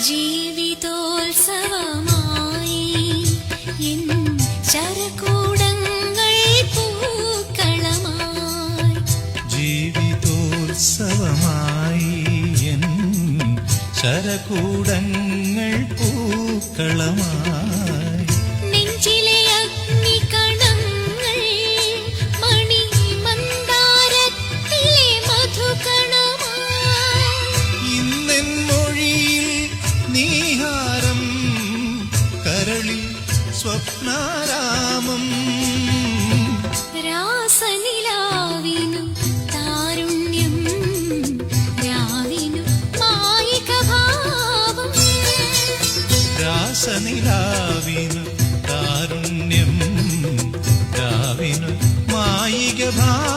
ജീവിതോത്സവമായി N ചരകൂടങ്ങൾ പൂക്കളമായി. ജീവിതോത്സവമായി N ചരകൂടങ്ങൾ പൂക്കളമായി. നീഹാരം കരളി സ്വപ്നാരാമം. രാസനിലാവിനു താരുണ്യം രാവിനു മായികഭാവം. രാസനിലാവിനു താരുണ്യം രാവിനു മായികഭാവം.